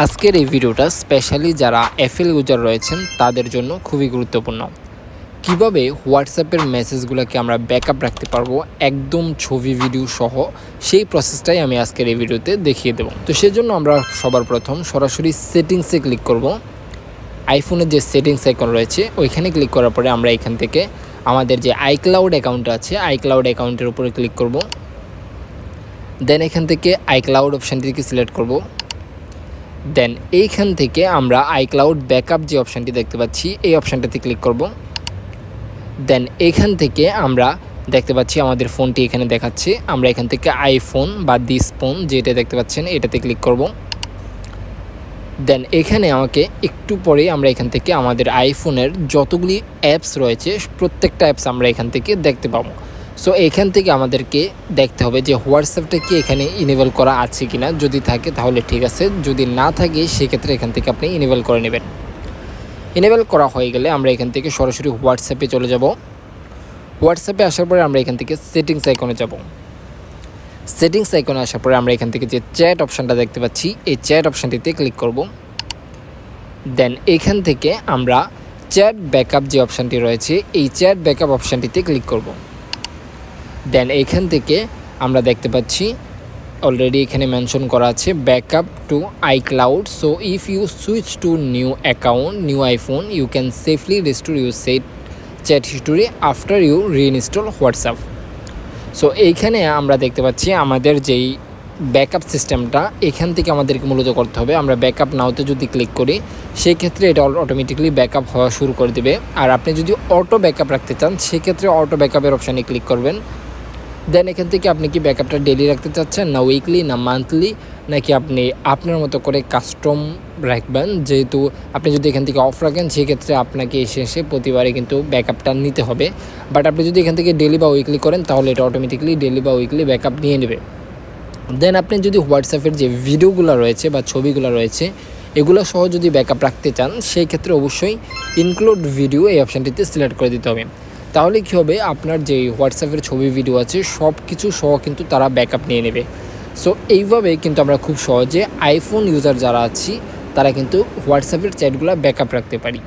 আজকের এই ভিডিওটা স্পেশালি যারা এফএল ইউজার রয়েছেন, তাদের জন্য খুবই গুরুত্বপূর্ণ। কীভাবে হোয়াটসঅ্যাপের মেসেজগুলোকে আমরা ব্যাকআপ রাখতে পারব, একদম ছবি ভিডিও সহ, সেই প্রসেসটাই আমি আজকের এই ভিডিওতে দেখিয়ে দেবো। তো সেজন্য আমরা সবার প্রথম সরাসরি সেটিংসে ক্লিক করব। আইফোনের যে সেটিংস আইকন রয়েছে, ওইখানে ক্লিক করার পরে আমরা এখান থেকে আমাদের যে আইক্লাউড অ্যাকাউন্ট আছে আইক্লাউড অ্যাকাউন্টের উপরে ক্লিক করব। দেন এখান থেকে আইক্লাউড অপশানটিকে সিলেক্ট করব। দেন এইখান থেকে আমরা আইক্লাউড ব্যাকআপ যে অপশানটি দেখতে পাচ্ছি, এই অপশানটাতে ক্লিক করব। দেন এখান থেকে আমরা দেখতে পাচ্ছি আমাদের ফোনটি এখানে দেখাচ্ছে। আমরা এখান থেকে আইফোন বা দিস ফোন যেটা দেখতে পাচ্ছেন, এটাতে ক্লিক করব। দেন এখানে আমাকে একটু পরে আমরা এখান থেকে আমাদের আইফোনের যতগুলি অ্যাপস রয়েছে, প্রত্যেকটা অ্যাপস আমরা এখান থেকে দেখতে পাবো। সো এখান থেকে আমাদেরকে দেখতে হবে যে হোয়াটসঅ্যাপটা কি এখানে ইনেবল করা আছে কি না যদি থাকে, তাহলে ঠিক আছে। যদি না থাকে, সেক্ষেত্রে এখান থেকে আপনি ইনেবল করে নেবেন। ইনেবল করা হয়ে গেলে আমরা এখান থেকে সরাসরি হোয়াটসঅ্যাপে চলে যাব। হোয়াটসঅ্যাপে আসার পরে আমরা এখান থেকে সেটিংস আইকনে যাব। সেটিংস আইকনে আসার পরে আমরা এখান থেকে যে চ্যাট অপশানটা দেখতে পাচ্ছি, এই চ্যাট অপশানটিতে ক্লিক করব। দেন এখান থেকে আমরা চ্যাট ব্যাকআপ যে অপশানটি রয়েছে, এই চ্যাট ব্যাকআপ অপশানটিতে ক্লিক করব। দেন এখান থেকে আমরা দেখতে পাচ্ছি অলরেডি এখানে মেনশন করা আছে backup to iCloud so if you switch to new account new iPhone you can safely restore you set chat history after you reinstall WhatsApp so এইখানে আমরা দেখতে পাচ্ছি আমাদের যেই ব্যাকআপ সিস্টেমটা এখান থেকে আমাদেরকে মূলত করতে হবে। আমরা ব্যাকআপ নাওতে যদি ক্লিক করি সেই ক্ষেত্রে এটা অটোমেটিকলি ব্যাকআপ হওয়া শুরু করে দেবে। আর আপনি যদি অটো ব্যাকআপ রাখতে চান, সেক্ষেত্রে অটো ব্যাকআপের অপশানে ক্লিক করবেন। দেন এখান থেকে আপনি কি ব্যাকআপটা ডেলি রাখতে চাচ্ছেন? না উইকলি না মান্থলি নাকি আপনি আপনার মতো করে কাস্টম রাখবেন? যেহেতু আপনি যদি এখান থেকে অফ রাখেন, সেক্ষেত্রে আপনাকে এসে এসে প্রতিবারে কিন্তু ব্যাকআপটা নিতে হবে। বাট আপনি যদি এখান থেকে ডেলি বা উইকলি করেন, তাহলে এটা অটোমেটিকলি ডেলি বা উইকলি ব্যাকআপ নিয়ে নেবে। দেন আপনি যদি হোয়াটসঅ্যাপের যে ভিডিওগুলো রয়েছে বা ছবিগুলো রয়েছে, এগুলো সহ যদি ব্যাকআপ রাখতে চান, সেই ক্ষেত্রে অবশ্যই ইনক্লুড ভিডিও এই অপশানটিতে সিলেক্ট করে দিতে হবে। তাহলে কী হবে? আপনার যে হোয়াটসঅ্যাপের ছবি ভিডিও আছে সব কিছু সহ কিন্তু তারা ব্যাকআপ নিয়ে নেবে। সো এইভাবে কিন্তু আমরা খুব সহজে আইফোন ইউজার যারা আছি, তারা কিন্তু হোয়াটসঅ্যাপের চ্যাটগুলো ব্যাকআপ রাখতে পারি।